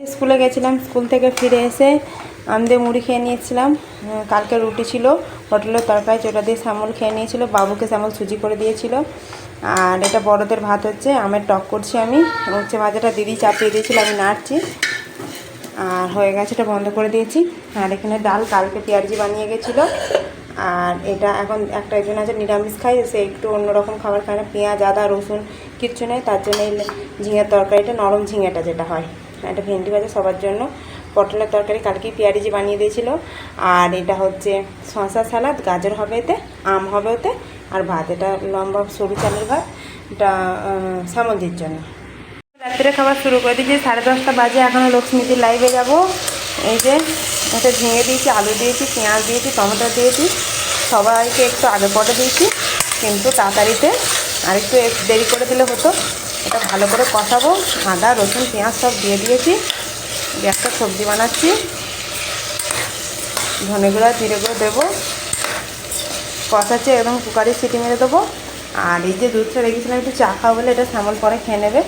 স্কুলে গেছিলাম, স্কুল থেকে ফিরে এসে আমদে মুড়ি খেয়ে নিয়েছিলাম। কালকে রুটি ছিল, হোটেলের তরকারি চোটা দিয়ে শ্যামল খেয়ে নিয়েছিল, বাবুকে শ্যামল সুজি করে দিয়েছিল। আর এটা বড়দের ভাত হচ্ছে, আমের টক করছি আমি হচ্ছে ভাজাটা দিদি চাপিয়ে দিয়েছিল, আমি নাড়ছি। আর হয়ে গেছে, এটা বন্ধ করে দিয়েছি। আর এখানে ডাল, কালকে পেঁয়াজি বানিয়ে গেছিল। আর এটা এখন একটা একজন আছে, নিরামিষ খায়, সে একটু অন্যরকম খাবার খায় না, পেঁয়াজ, আদা, রসুন, কিচ্ছু নেই, তার জন্য এই ঝিঙের তরকারিটা, নরম ঝিঙেটা যেটা হয়। এটা ভেন্ডি ভাজা সবার জন্য, পটলের তরকারি কালকেই পেঁয়াজি বানিয়ে দিয়েছিল। আর এটা হচ্ছে শশা সালাদ, গাজর হবে এতে, আম হবে ওতে, আর ভাত। এটা লম্বা সরু চালের ভাত, এটা শ্যামলজির জন্য। রাত্রে খাবার শুরু করে দিয়েছি, সাড়ে দশটা বাজে এখনও লক্ষ্মীদের লাইভে যাব। এই যে একটা ঝিঙে দিয়েছি, আলু দিয়েছি, পেঁয়াজ দিয়েছি, টমেটো দিয়েছি, সবাইকে একটু আগে পরে দিয়েছি, কিন্তু তাড়াতাড়িতে আর একটু এক- দেরি করে দিলে হতো। এটা ভালো করে কষাবো। আদা, রসুন, পেঁয়াজ সব দিয়ে দিয়েছি। দিয়ে একটা সবজি বানাচ্ছি। ধনে গুঁড়া, জিরে গুঁড়ো দেবো। কষাচ্ছে একদম কুকারে সিটি মেরে দেবো। আর এই যে দুধটা রেখেছিলাম, একটু চা খাওয়া বলে, এটা শ্যামল পরে খেয়ে নেবে।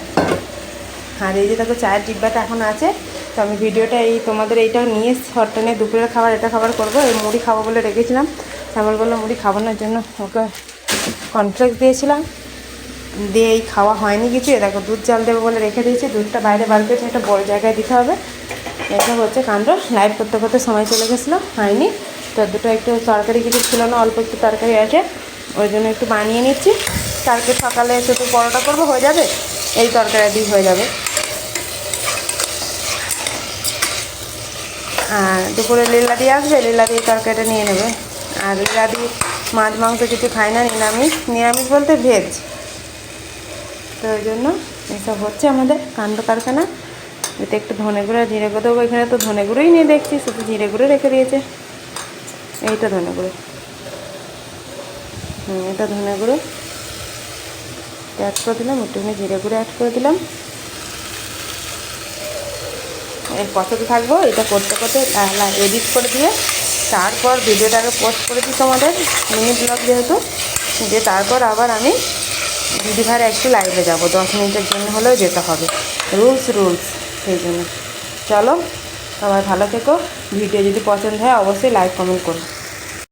আর এই যে দেখো, চায়ের ডিব্বাটা এখন আছে। তো আমি ভিডিওটা এই তোমাদের এইটা নিয়ে শর্টটা নিয়ে দুপুরের খাবার, এটা খাবার করব। এই মুড়ি খাব বলে রেখেছিলাম। শ্যামল বলল, মুড়ি খাবানোর জন্য ওকে কনফ্লেক্স দিয়েছিলাম। দিয়ে এই খাওয়া হয়নি কিছু। দেখো দুধ জাল দেবো বলে রেখে দিয়েছি। দুধটা বাইরে বার করেছি, একটা বড় জায়গায় দিতে হবে। এটা হচ্ছে কাণ্ড। লাইভ করতে করতে সময় চলে গেছিল, হয়নি। তো দুটো একটু তরকারি কিছু ছিল না, অল্প একটু তরকারি আছে। ওই জন্য একটু বানিয়ে নিচ্ছি। কালকে সকালে শুধু পরোটা করব, হয়ে যাবে? এই তরকারি দিয়ে হয়ে যাবে। আর দুপুরে লীলা দিয়ে আসবে, লীলা দিয়ে তরকারিটা নিয়ে নেবে। আর লীলা দিয়ে মাছ মাংস কিছু খায় না, নিরামিষ। নিরামিষ বলতে ভেজ তো ওই জন্য। এসব হচ্ছে আমাদের কাণ্ড কারখানা। এতে একটু ধনে গুঁড়ো, জিরে গুঁড়ো দেবো। এখানে তো ধনে গুঁড়োই নিয়ে দেখছি, শুধু জিরে গুঁড়ো রেখে দিয়েছে। এইটা ধনে গুঁড়ো। হুম, এটা ধনে গুঁড়ো। অ্যাড করে দিলাম, একটুখানি জিরে গুঁড়ো অ্যাড করে দিলাম। এর কতটা থাকব, এটা করতে করতে এডিট করে দিয়ে তারপর ভিডিওটাকে পোস্ট করেছি তোমাদের মিনি ব্লগ যেহেতু। যে তারপর আবার আমি দিদিভার একটু লাইভে যাব, দশ মিনিটের জন্য হলেও যেতে হবে। রুলস রুলস সেই জন্য। চলো, সবাই ভালো থেকো। ভিডিও যদি পছন্দ হয়, অবশ্যই লাইক কমেন্ট করো।